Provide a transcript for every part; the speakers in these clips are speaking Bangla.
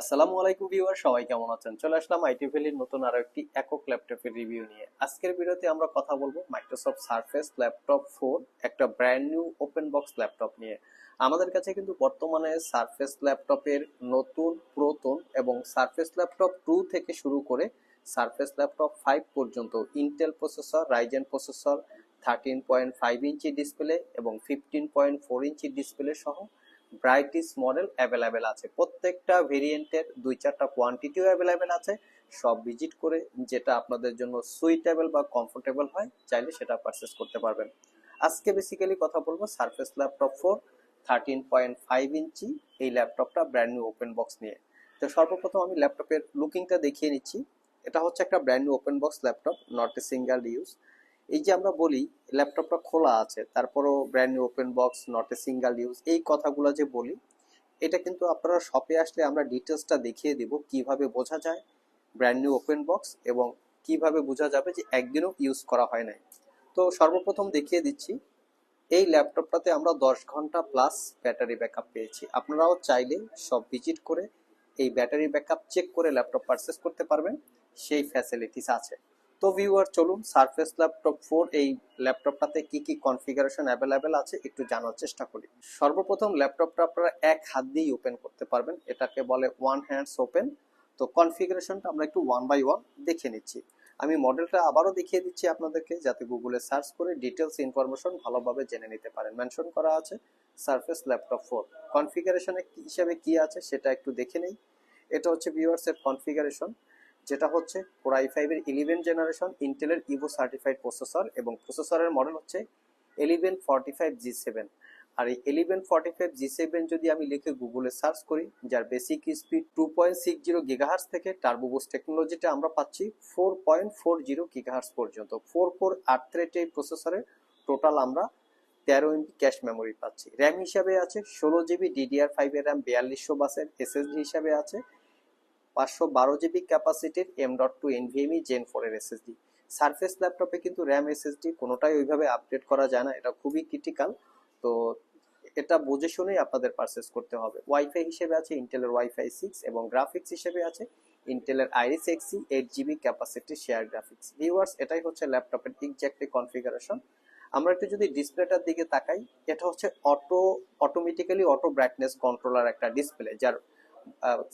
আসসালামু আলাইকুম ভিউয়ার সবাই কেমন আছেন? চলে আসলাম আইটি ভ্যালির নতুন আরও একটি একক ল্যাপটপের রিভিউ নিয়ে। আজকের ভিডিওতে আমরা কথা বলব মাইক্রোসফট সারফেস ল্যাপটপ ফোর একটা brand new open box laptop নিয়ে। আমাদের কাছে কিন্তু বর্তমানে সারফেস ল্যাপটপের নতুন, প্রতন এবং সারফেস ল্যাপটপ টু থেকে শুরু করে সারফেস ল্যাপটপ ফাইভ পর্যন্ত Intel processor Ryzen processor thirteen point five inch display এবং fifteen point four inch display সহ ব্রাইটিস মডেল অ্যাভেলেবেল আছে। প্রত্যেকটা ভেরিয়েন্টের দুই চারটা কোয়ান্টিটিও অ্যাভেলেবেল আছে। সব ভিজিট করে যেটা আপনাদের জন্য সুইটেবল বা কমফোর্টেবল হয়, চাইলে সেটা পারচেস করতে পারবেন। আজকে বেসিক্যালি কথা বলব surface laptop four thirteen point five inch, এই ল্যাপটপটা ব্র্যান্ড নিউ ওপেন বক্স নিয়ে। তো সর্বপ্রথম আমি ল্যাপটপের লুকিংটা দেখিয়ে নিচ্ছি। এটা হচ্ছে একটা brand new open box laptop not a single use এই যে আমরা বলি, ল্যাপটপটা খোলা আছে, তারপরও brand new open box not a single use এই কথাগুলো যে বলি, এটা কিন্তু আপনারা শপে আসলে আমরা ডিটেলসটা দেখিয়ে দিব কীভাবে বোঝা যায় ব্র্যান্ড নিউ ওপেন বক্স এবং কীভাবে বোঝা যাবে যে একদিনও ইউজ করা হয় নাই। তো সর্বপ্রথম দেখিয়ে দিচ্ছি, এই ল্যাপটপটাতে আমরা দশ ঘণ্টা প্লাস ব্যাটারি ব্যাকআপ পেয়েছি। আপনারাও চাইলে সব ভিজিট করে এই ব্যাটারি ব্যাকআপ চেক করে ল্যাপটপ পারচেস করতে পারবেন, সেই ফ্যাসিলিটিস আছে। তো ভিউয়ার, চলুন সারফেস ল্যাপটপ ফোর এই ল্যাপটপটাতে কি কি কনফিগারেশন অ্যাভেলেবেল আছে একটু জানার চেষ্টা করি। সর্বপ্রথম ল্যাপটপটা আপনারা এক হাত দিয়েই ওপেন করতে পারবেন। এটাকে বলে ওয়ান হ্যান্ডস ওপেন তো কনফিগারেশনটা আমরা একটু ওয়ান বাই ওয়ান দেখে নিচ্ছি। আমি মডেলটা আবারও দেখিয়ে দিচ্ছি আপনাদেরকে, যাতে গুগলে সার্চ করে ডিটেলস ইনফরমেশন ভালোভাবে জেনে নিতে পারেন। মেনশন করা আছে সারফেস ল্যাপটপ ফোর কনফিগারেশনে হিসাবে কি আছে সেটা একটু দেখে নেই। এটা হচ্ছে ভিউয়ার্সের কনফিগারেশন যেটা হচ্ছে কোর আই ফাইভের ইলেভেন জেনারেশন ইন্টেলের ইভো সার্টিফাইড প্রসেসর এবং প্রসেসরের মডেল হচ্ছে eleven forty five G seven আর এই eleven forty five G seven যদি আমি লিখে গুগলে সার্চ করি, যার basic speed two point six zero gigahertz থেকে টার্বোবোস টেকনোলজিটা আমরা পাচ্ছি four point four zero gigahertz পর্যন্ত। ফোর ফোর আট থ্রেড এই প্রসেসরে টোটাল আমরা তেরো এমবি ক্যাশ মেমোরি পাচ্ছি। র্যাম হিসাবে আছে ষোলো জিবি ডিডিআর ফাইভের র্যাম বিয়াল্লিশশো বাসের এসএসডি হিসাবে আছে। পাঁচশো বারো GB ক্যাপাসিটির M dot two NVMe Gen ফোরের এসএসডি সারফেস ল্যাপটপে কিন্তু র্যাম এসএসডি কোনোটাই ওইভাবে আপডেট করা যায় না, এটা খুবই ক্রিটিক্যাল তো এটা বুঝে শুনেই আপনাদের পারচেস করতে হবে। ওয়াইফাই হিসেবে আছে ইন্টেলের ওয়াইফাই সিক্স এবং গ্রাফিক্স হিসেবে আছে ইন্টেলের Iris Xe eight GB capacity share graphics viewers এটাই হচ্ছে ল্যাপটপের এক্স্যাক্টলি কনফিগারেশন আমরা একটু যদি ডিসপ্লেটার দিকে তাকাই, এটা হচ্ছে auto automatically auto brightness controller একটা ডিসপ্লে যার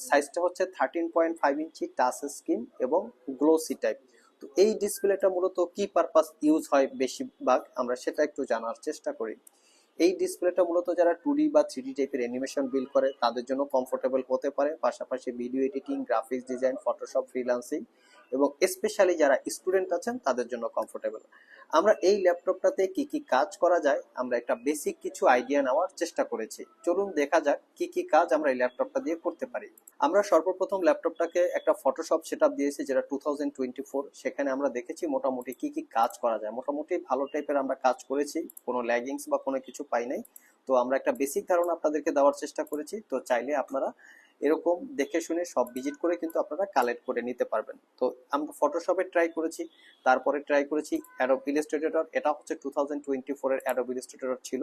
সাইজটা হচ্ছে thirteen point five inch touch screen এবং গ্লোসি টাইপ তো এই ডিসপ্লেটা মূলত কি পারপাস ইউজ হয় বেশিরভাগ আমরা সেটা একটু জানার চেষ্টা করি। এই ডিসপ্লেটা মূলত যারা টু ডি বা থ্রি টাইপের অ্যানিমেশন বিল করে, তাদের জন্য কমফোর্টেবল হতে পারে। পাশাপাশি video editing graphics design Photoshop freelancing এবং স্পেশালি যারা স্টুডেন্ট আছেন, তাদের জন্য কমফোর্টেবল আমরা এই ল্যাপটপটাতে কি কি কাজ করা যায়, আমরা একটা বেসিক কিছু আইডিয়া নেওয়ার চেষ্টা করেছি। চলুন দেখা যাক কি কি কাজ আমরা এই ল্যাপটপটা দিয়ে করতে পারি। আমরা সর্বপ্রথম ল্যাপটপটাকে একটা ফটোশপ সেট দিয়েছি, যেটা টু সেখানে আমরা দেখেছি মোটামুটি কি কি কাজ করা যায়। মোটামুটি ভালো টাইপের আমরা কাজ করেছি, কোনো ল্যাগিংস বা কোনো কিছু পাই নাই। তো আমরা একটা বেসিক ধারণা আপনাদেরকে দেওয়ার চেষ্টা করেছি। তো চাইলে আপনারা এরকম দেখে শুনে সব ভিজিট করে কিন্তু আপনারা কালেক্ট করে নিতে পারবেন। তো আমরা ফটোশপে ট্রাই করেছি, তারপরে ট্রাই করেছি অ্যাডোব ইলিস্ট্রেটেটর এটা হচ্ছে টু থাউজেন্ড টোয়েন্টি ফোরের অ্যাডোব ইলিস্ট্রেটেটর ছিল।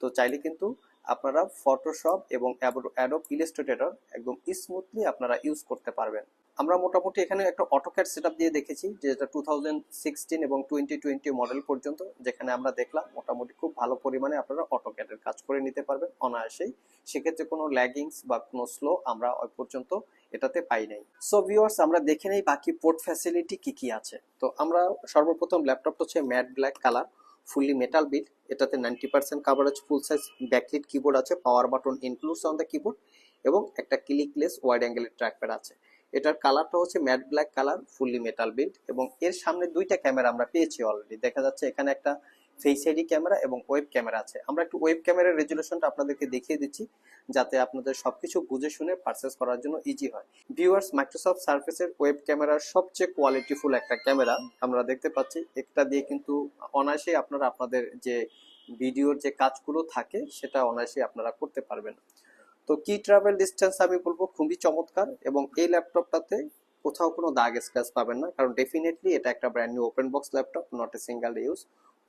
তো চাইলে কিন্তু আপনারা ফটোশপ এবং অ্যাডোব ইলিস্ট্রেটেটর একদম স্মুথলি আপনারা ইউজ করতে পারবেন। আমরা মোটামুটি এখানে একটা অটোক্যাড সেটআপ দিয়ে দেখেছি, যেটা টু থাউজেন্ড সিক্সটিন এবং টোয়েন্টি টোয়েন্টি মডেল পর্যন্ত, যেখানে আমরা দেখলাম মোটামুটি খুব ভালো পরিমাণে আপনারা অটোক্যাডের কাজ করে নিতে পারবেন অনায়াসেই। সেক্ষেত্রে কোনো ল্যাগিংস বা কোনো স্লো আমরা ওই পর্যন্ত এটাতে পাই নাই। সো ভিউয়ার্স আমরা দেখে নেই বাকি পোর্ট ফ্যাসিলিটি কি কি আছে। তো আমরা সর্বপ্রথম ল্যাপটপটা হচ্ছে matte black colour fully metal build এটাতে ninety percent coverage full size backlit keyboard আছে power button includes on the keyboard এবং একটা ক্লিকলেস ওয়াইড অ্যাঙ্গেলের ট্র্যাকপ্যাড আছে। এটার কালারটা হচ্ছে matte black colour, fully metal build এবং এর সামনে দুইটা ক্যামেরা আমরা পেয়েছি অলরেডি দেখা যাচ্ছে এখানে একটা ফেস আইডি ক্যামেরা এবং ওয়েব ক্যামেরা আছে। আমরা একটু ওয়েব ক্যামেরার রেজুলেশনটা আপনাদেরকে দেখিয়ে দিচ্ছি, যাতে আপনাদের সবকিছু বুঝে শুনে পারচেস করার জন্য ইজি হয়। ভিউয়ার্স মাইক্রোসফট সার্ফেসের ওয়েব ক্যামেরার সবচেয়ে কোয়ালিটিফুল একটা ক্যামেরা আমরা দেখতে পাচ্ছি। একটা দিয়ে কিন্তু অনায়াসেই আপনারা আপনাদের যে ভিডিওর যে কাজগুলো থাকে, সেটা অনায়াসেই আপনারা করতে পারবেন। তো কি ট্রাভেল ডিস্টেন্স আমি বলব খুবই চমৎকার এবং এই ল্যাপটপটাতে কোথাও কোনো দাগ স্ক্র্যাচ পাবেন না, কারণ ডেফিনেটলি এটা একটা brand new open box laptop not a single use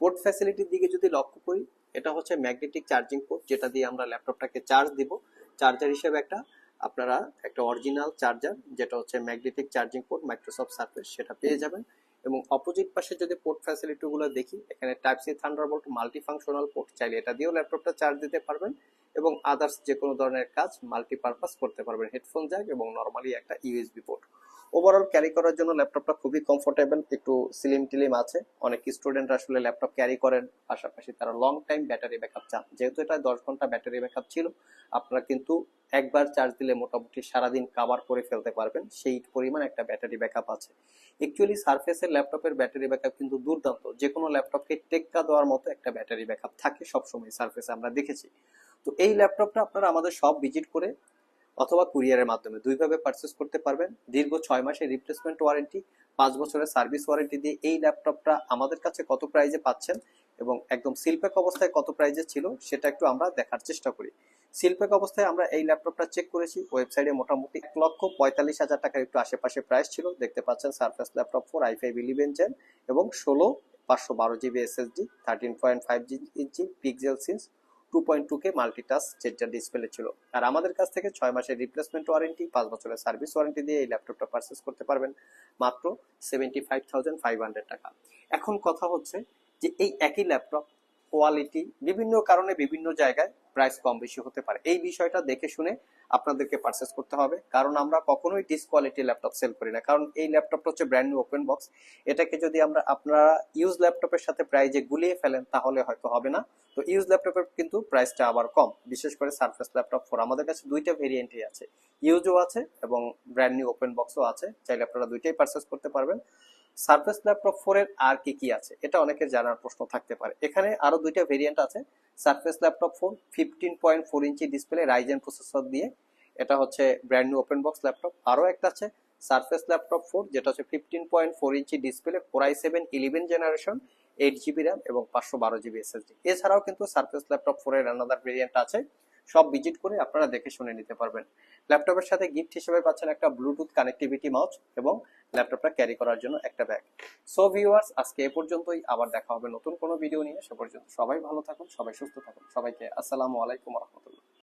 port ফ্যাসিলিটির দিকে যদি লক্ষ্য করি, এটা হচ্ছে ম্যাগনেটিক চার্জিং পোর্ট যেটা দিয়ে আমরা ল্যাপটপটাকে চার্জ দিব। চার্জার হিসেবে একটা, আপনারা একটা অরিজিনাল চার্জার যেটা হচ্ছে magnetic charging port Microsoft surface সেটা পেয়ে যাবেন। এবং অপোজিট পাশে যদি পোর্ট ফ্যাসিলিটি গুলো দেখি, এখানে type C Thunderbolt multi functional port চাইলে এটা দিয়েও ল্যাপটপটা চার্জ দিতে পারবেন এবং আদার্স যে কোনো ধরনের কাজ মাল্টিপারপাস করতে পারবেন। হেডফোন জ্যাক এবং নর্মালি একটা ইউএসবি পোর্ট ওভারঅল ক্যারি করার জন্য ল্যাপটপটা খুবই কমফোর্টেবল একটু স্লিম টিলিম আছে। অনেক স্টুডেন্ট আসলে ল্যাপটপ ক্যারি করেন, পাশাপাশি তারা লং টাইম ব্যাটারি ব্যাকআপ চান। যেহেতু এটা দশ ঘণ্টা ব্যাটারি ব্যাকআপ ছিল, আপনারা কিন্তু একবার চার্জ দিলে মোটামুটি সারাদিন কাভার করে ফেলতে পারবেন। সেই পরিমাণ একটা ব্যাটারি ব্যাকআপ আছে। অ্যাকচুয়ালি সার্ফেসের ল্যাপটপের ব্যাটারি ব্যাকআপ কিন্তু দুর্দান্ত। যে কোনো ল্যাপটপকে টেক্কা দেওয়ার মতো একটা ব্যাটারি ব্যাকআপ থাকে সবসময় সার্ফেসে আমরা দেখেছি। তো এই ল্যাপটপটা আপনারা আমাদের সব ভিজিট করে অথবা কুরিয়ারের মাধ্যমে দুইভাবে পারচেস করতে পারবেন। দীর্ঘ ছয় মাসের রিপ্লেসমেন্ট ওয়ারেন্টি পাঁচ বছরের সার্ভিস ওয়ারেন্টি দিয়ে এই ল্যাপটপটা আমাদের কাছে কত প্রাইজে পাচ্ছেন এবং একদম সিলপ্যাক অবস্থায় কত প্রাইজে ছিল সেটা একটু আমরা দেখার চেষ্টা করি। সিলপ্যাক অবস্থায় আমরা এই ল্যাপটপটা চেক করেছি। ওয়েবসাইটে মোটামুটি এক লক্ষ পঁয়তাল্লিশ হাজার টাকার একটু আশেপাশে প্রাইস ছিল। দেখতে পাচ্ছেন surface laptop four i five eleven gen এবং ষোলো পাঁচশো বারো GB SSD thirteen point five inch pixel sense two point two K multitouch changer display ছিল। আর আমাদের কাছ থেকে ছয় মাসের রিপ্লেসমেন্ট ওয়ারেন্টি পাঁচ বছরের সার্ভিস ওয়ারেন্টি দিয়ে এই ল্যাপটপটা পারচেস করতে পারবেন মাত্র seventy five thousand five hundred টাকা। এখন কথা হচ্ছে যে এই একই ল্যাপটপ কোয়ালিটি বিভিন্ন কারণে বিভিন্ন জায়গায় প্রাইস কম বেশি হতে পারে। এই বিষয়টা দেখে শুনে আপনাদেরকে পারচেস করতে হবে। কারণ আমরা কখনোই ডিসকোয়ালিটি ল্যাপটপ সেল করি না। কারণ এই ল্যাপটপটা হচ্ছে ব্র্যান্ড নিউ ওপেন বক্স এটাকে যদি আমরা আপনারা ইউজ ল্যাপটপের সাথে প্রাইজে গুলিয়ে ফেলেন, তাহলে হয়তো হবে না। তো ইউজ ল্যাপটপের কিন্তু প্রাইসটা আবার কম। বিশেষ করে সারফেস ল্যাপটপ ফোর আমাদের কাছে দুইটা ভেরিয়েন্টই আছে। ইউজও আছে এবং ব্র্যান্ড নিউ ওপেন বক্সও আছে। চাইলে আপনারা দুইটাই পারচেস করতে পারবেন। সারফেস ল্যাপটপ ফোর এর আর কি কি আছে? এটা অনেকের জানার প্রশ্ন থাকতে পারে। এখানে আরও দুইটা ভেরিয়েন্ট আছে। Surface laptop four fifteen point four inch display Ryzen processor দিয়ে। এটা হচ্ছে brand new open box laptop আরও একটা আছে সারফেস ল্যাপটপ ফোর যেটা হচ্ছে fifteen point four inch display core i seven eleven generation eight GB RAM এবং পাঁচশো বারো জিবি এসএসডি এছাড়াও কিন্তু সারফেস ল্যাপটপ ফোর এর আনাদার ভেরিয়েন্ট আছে সব ভিজিট করে আপনারা দেখে শুনে নিতে পারবেন। ল্যাপটপের সাথে গিফট হিসেবে পাচ্ছেন একটা ব্লুটুথ কানেক্টিভিটি মাউস এবং ল্যাপটপটা ক্যারি করার জন্য একটা ব্যাগ। সো ভিউয়ার্স, আজকে এ পর্যন্তই। আবার দেখা হবে নতুন কোনো ভিডিও নিয়ে। সে পর্যন্ত সবাই ভালো থাকুন, সবাই সুস্থ থাকুন। সবাইকে আসসালামু আলাইকুম রহমতুল্লাহ।